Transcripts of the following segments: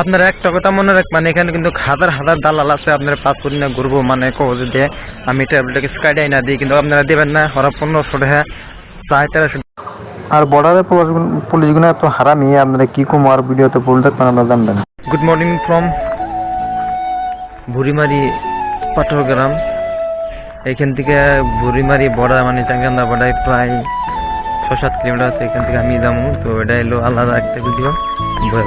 আপনারা একটা কথা মনে রাখবেন এখানে কিন্তু হাজার হাজার দালাল আছে আপনার পাসপোর্ট নিয়ে ঘুরবো মানে কবজে দিয়ে। আমি ট্যাবলেটকে স্কাইডাই না দিই কিন্তু আপনারা দেবেন না ওরা পনেরোশো টাকা প্রায় তেরোশো আর বর্ডারে পুলিশগুলো এত হারামি আপনারা কি কম আর ভিডিওতে ভুল দেখবেন আপনারা জানবেন। Good morning from Burimari Pathgram এখান থেকে বুড়িমারি বড়া মানে চাঙ্গান্দা বড়ায় প্রায় ছ সাত কিলোমিটার আছে, এখান থেকে আমি যাব। তো এটা এলো আলাদা একটা ভিডিও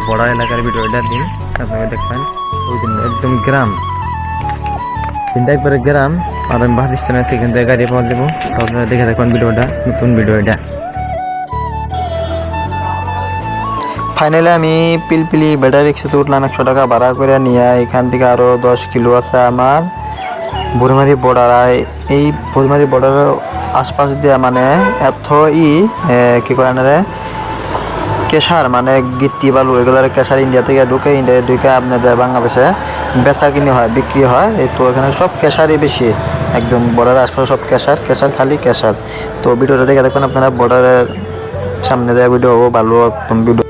বড় এলাকার ভিডিও এটা দিন। আপনারা দেখবেন। একদম গ্রাম। তিনটা একবারে গ্রাম। আর আমি আছে এখান থেকে গাড়ি পাওয়া দেবো তো আপনারা দেখে দেখবেন ভিডিওটা, নতুন ভিডিও এটা ফাইনালি আমি পিলপিলি ব্যাটারি রিক্সাতে উঠলাম একশো টাকা ভাড়া করে নিয়ে। এখান থেকে আরও দশ কিলো আছে আমার। বুড়িমারি বর্ডার এই বুড়িমারি বর্ডারের আশপাশ দিয়ে মানে এত ই কি করে না কেশার মানে গিট্টি বালু, এগুলোর কেশার ইন্ডিয়া থেকে ঢুকে ইন্ডিয়া ঢুকে আপনাদের বাংলাদেশে। বেচা কিনে হয়, বিক্রি হয়, এই তো এখানে সব কেশারই বেশি। একদম বর্ডারের আশপাশে সব কেশার কেশার খালি কেশার। তো ভিডিওটা দেখে দেখবেন আপনারা বর্ডারের সামনে দেওয়া ভিডিও হব ভালো একদম ভিডিও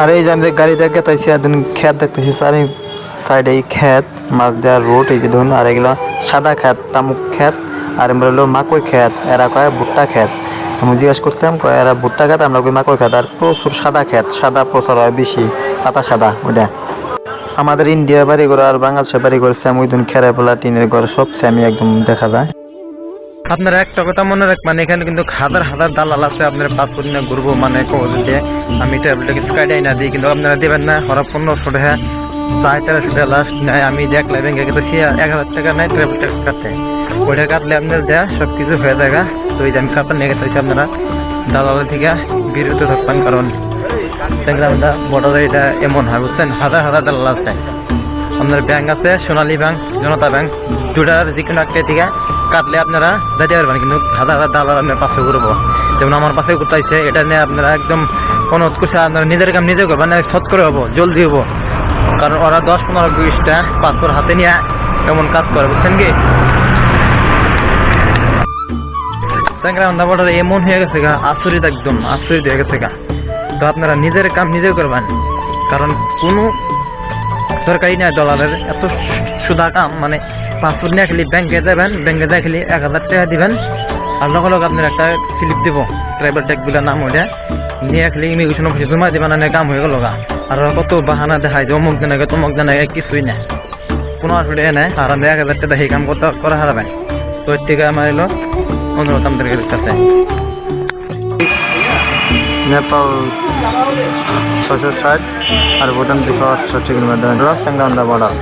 আর এই যে আমি যে গাড়ি দেখে তাইছি খেত দেখতেছি এই সাইডে এই খেত মাছ দেওয়ার রোড এই যে ধরুন আর এগুলো সাদা খেত তামুক খেত আর আমরা হলো মাকই খেত এরা কয় ভুট্টা খেত আমি জিজ্ঞাসা করছিলাম, কয় এরা ভুট্টা খেত আমরা কই মাকই খেত আর প্রচুর সাদা খেত সাদা প্রচুর হয় বেশি, পাতা সাদা ওইটা আমাদের ইন্ডিয়া বাড়ি ঘর আর বাংলাদেশের বাড়ি ঘর সেম ওই দিন খেরা পোলা টিনের ঘর সব সেমই একদম দেখা যায়। আপনারা একটা কথা মনে রাখবেন, এখানে কিন্তু হাজার হাজার দালাল আছে, আপনার নিয়ে ঘুরবো মানে দিয়ে আমি ট্যাবলেটকে স্কাইডাই না দিই, কিন্তু আপনারা দেবেন না, ওরা পনেরোশো টাকা আপনার ব্যাংক আছে। সোনালী ব্যাংক জনতা ব্যাংক দুটার যে কোনো একটা কাটলে আপনারা যেতে পারবেন কিন্তু হাজার হাজার দালাল আপনার পাশে করব যেমন আমার পাশে কোথাইছে এটা নিয়ে আপনারা একদম কোনো উৎকোষে আপনারা নিজের কাম নিজে করবেন সৎ করে হব, জলদি হব। কারণ ওরা দশ, পনেরো, বিশটা পাসপোর্ট হাতে নিয়ে এমন কাজ করে, বুঝছেন কি? এমন হয়ে গেছে গা, আচরিত একদম, আচরিত হয়ে গেছে গা। তো আপনারা নিজের কাম নিজে করবেন, কারণ কোনো সরকারি না, ডলারের এত সুদা কাম মানে পাসপোর্ট নিয়ে খালি ব্যাংকে যাবেন, ব্যাংকে যাই খালি এক হাজার টাকা দিবেন আর লগে লগে আপনার একটা স্লিপ দিব ট্রাইবাল ট্যাগ বলে নাম ওইটা নিয়ে খালি ইমিগ্রেশন অফিসে জমা দিবেন না কাম হয়ে গেল আর কত বাহানা দেখায় যে অমুক জানাগে তমুক জানাগে কিছুই নাই। কোনো আসলে নাই, আর আমি এক হাজার টাকা সেই কাম করতে, করা হারাবেন তো এর থেকে আমার এলো অনুরোধ আমাদের কাছে। নেপাল ছশো ষাট আর ভুটান দুশো আটষট্টি কিলোমিটার। চাংরান্দা বর্ডার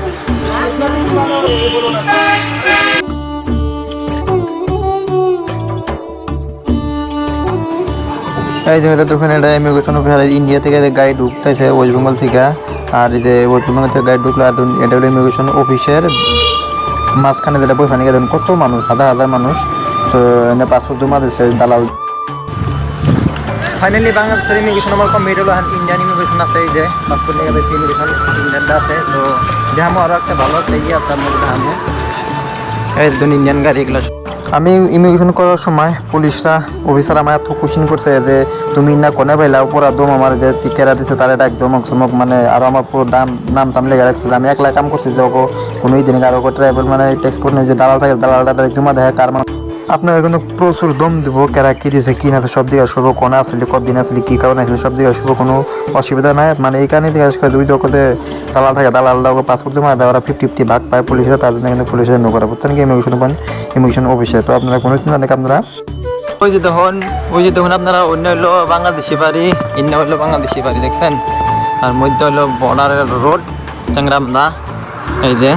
এই যে এটা দেখুন এটা ইমিগ্রেশন অফিসার ইন্ডিয়া থেকে গাড়ি ঢুকতেছে ওয়েস্ট বেঙ্গল থেকে। আর এই যে ওয়েস্ট বেঙ্গল থেকে গাড়ি ঢুকলো আর এটা হলো ইমিগ্রেশন অফিসের মাঝখানে যেটা বইখানে গেলেন কত মানুষ হাজার হাজার মানুষ। তো এনে পাসপোর্ট জমা দিচ্ছে দালাল। ফাইনালি বাংলাদেশের ইমিগ্রেশন আমার কমপ্লিট হলো ইন্ডিয়ান ইমিগ্রেশন আছে এই যে পাসপোর্ট নিয়ে গেছে ইমিগ্রেশন ইন্ডিয়ানটা আছে। তো দেখামো আরও একটা ভালো একটা ইয়ে আছে আপনাদের দেখামো এই দুন ইন্ডিয়ান গাড়ি এগুলো আমি ইমিগ্রেশন করার সময় পুলিশরা অফিসার আমার এত কোশ্চিন করছে যে, তুমি না কোনে পাইলা? পুরো দম আমার যে টিকেরা দিছে তার এটা একদম চমক মানে আর আমার পুরো দাম, নাম টাম লেগে রাখছে আমি একলা কাম করছি যে ওকে কোনো দিন আরও ট্রাইভেল মানে টেক্স করে যে, দালাল থাকে দালালটা জমা দেয় কার মানে? আপনার কিন্তু প্রচুর দম দিব, কেরা কি দিয়েছে কি না সব দিকে শুভ কোন আসলে, কতদিন আসলে, কি কারণে আসলে, সব দিকে শুভ কোনো অসুবিধা নাই। মানে কারণে জিজ্ঞাসা করে দুই জগতে দালাল থাকে দালালটা ওকে পাসপোর্ট জমা দেয় ওরা ফিফটি ফিফটি ভাগ পায় পুলিশরা, তার জন্য কিন্তু পুলিশের নো করা বুঝছেন কি? ইমিগ্রেশন পান ইমিগ্রেশন অফিসে তো আপনারা কোনো চিন্তা নেই আপনারা? ওই যে তখন ওই যে তখন আপনারা, অন্য হলো বাংলাদেশি বাড়ি অন্য হলো বাংলাদেশি বাড়ি, দেখছেন? আর মধ্যে হলো বর্ডারের রোড চাংরামদা এই যে।